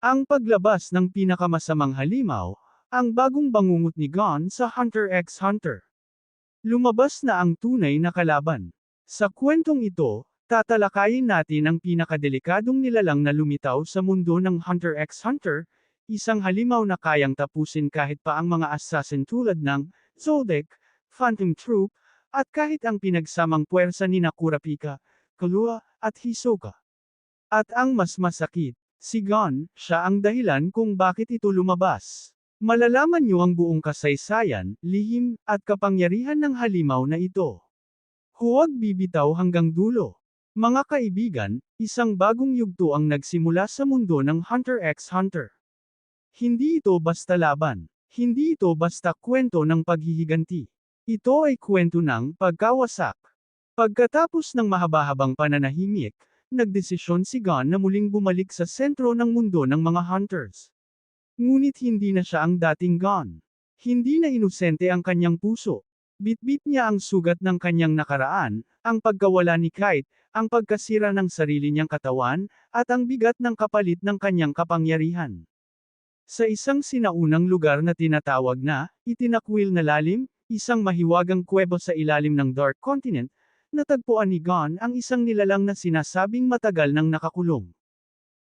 Ang paglabas ng pinakamasamang halimaw, ang bagong bangungot ni Gon sa Hunter x Hunter. Lumabas na ang tunay na kalaban. Sa kwentong ito, tatalakayin natin ang pinakadelikadong nilalang na lumitaw sa mundo ng Hunter x Hunter, isang halimaw na kayang tapusin kahit pa ang mga assassin tulad ng Zoldyck, Phantom Troop, at kahit ang pinagsamang puwersa ni Kurapika, Kalua, at Hisoka. At ang mas masakit, si Gon, siya ang dahilan kung bakit ito lumabas. Malalaman niyo ang buong kasaysayan, lihim, at kapangyarihan ng halimaw na ito. Huwag bibitaw hanggang dulo. Mga kaibigan, isang bagong yugto ang nagsimula sa mundo ng Hunter x Hunter. Hindi ito basta laban. Hindi ito basta kwento ng paghihiganti. Ito ay kwento ng pagkawasak. Pagkatapos ng mahaba-habang pananahimik, nagdesisyon si Gon na muling bumalik sa sentro ng mundo ng mga hunters. Ngunit hindi na siya ang dating Gon. Hindi na inosente ang kanyang puso. Bitbit niya ang sugat ng kanyang nakaraan, ang pagkawala ni Kite, ang pagkasira ng sarili niyang katawan, at ang bigat ng kapalit ng kanyang kapangyarihan. Sa isang sinaunang lugar na tinatawag na, itinakwil na lalim, isang mahiwagang kuwebo sa ilalim ng Dark Continent, natagpuan ni Gon ang isang nilalang na sinasabing matagal nang nakakulong.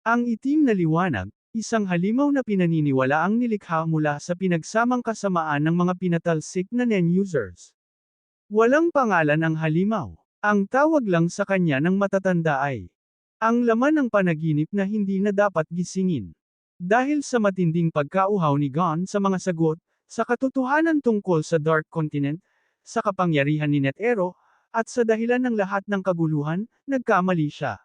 Ang itim na liwanag, isang halimaw na pinaniniwala ang nilikha mula sa pinagsamang kasamaan ng mga pinatalsik na NEN users. Walang pangalan ang halimaw. Ang tawag lang sa kanya ng matatanda ay ang laman ng panaginip na hindi na dapat gisingin. Dahil sa matinding pagkauhaw ni Gon sa mga sagot, sa katotohanan tungkol sa Dark Continent, sa kapangyarihan ni Netero, at sa dahilan ng lahat ng kaguluhan, nagkamali siya.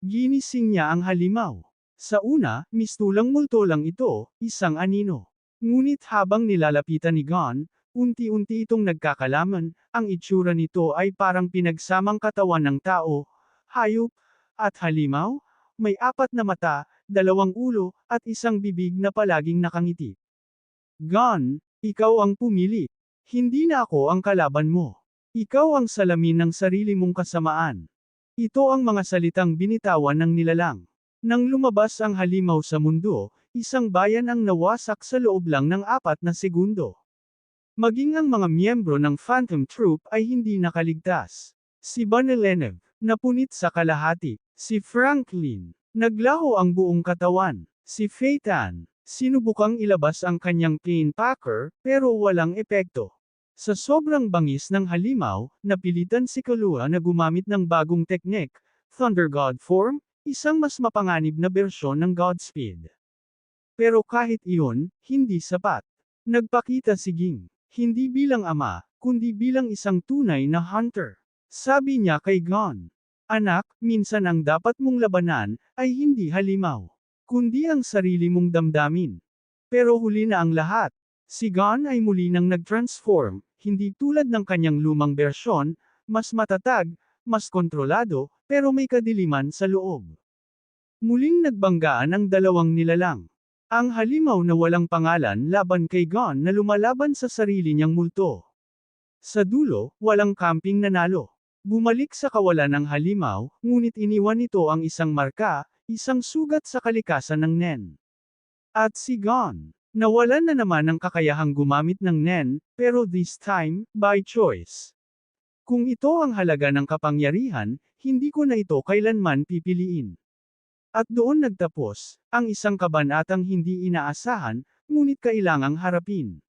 Ginising niya ang halimaw. Sa una, mistulang multo lang ito, isang anino. Ngunit habang nilalapitan ni Gon, unti-unti itong nagkakalaman, ang itsura nito ay parang pinagsamang katawan ng tao, hayop, at halimaw, may apat na mata, dalawang ulo, at isang bibig na palaging nakangiti. Gon, ikaw ang pumili. Hindi na ako ang kalaban mo. Ikaw ang salamin ng sarili mong kasamaan. Ito ang mga salitang binitawan ng nilalang. Nang lumabas ang halimaw sa mundo, isang bayan ang nawasak sa loob lang ng apat na segundo. Maging ang mga miyembro ng Phantom Troop ay hindi nakaligtas. Si Banelenev, napunit sa kalahati. Si Franklin, naglaho ang buong katawan. Si Phaeton, sinubukang ilabas ang kanyang pain packer, pero walang epekto. Sa sobrang bangis ng halimaw, napilitan si Kalua na gumamit ng bagong teknik, Thunder God Form, isang mas mapanganib na bersyon ng Godspeed. Pero kahit iyon, hindi sapat. Nagpakita si Ging, hindi bilang ama, kundi bilang isang tunay na hunter. Sabi niya kay Gon, Anak, minsan ang dapat mong labanan, ay hindi halimaw, kundi ang sarili mong damdamin. Pero huli na ang lahat. Si Gon ay muli nang nag-transform, hindi tulad ng kanyang lumang bersyon, mas matatag, mas kontrolado, pero may kadiliman sa loob. Muling nagbanggaan ang dalawang nilalang. Ang halimaw na walang pangalan laban kay Gon na lumalaban sa sarili niyang multo. Sa dulo, walang camping nanalo. Bumalik sa kawalan ng halimaw, ngunit iniwan nito ang isang marka, isang sugat sa kalikasan ng Nen. At si Gon, nawalan na naman ng kakayahang gumamit ng Nen, pero this time, by choice. Kung ito ang halaga ng kapangyarihan, hindi ko na ito kailanman pipiliin. At doon nagtapos, ang isang kabanatang hindi inaasahan, ngunit kailangang harapin.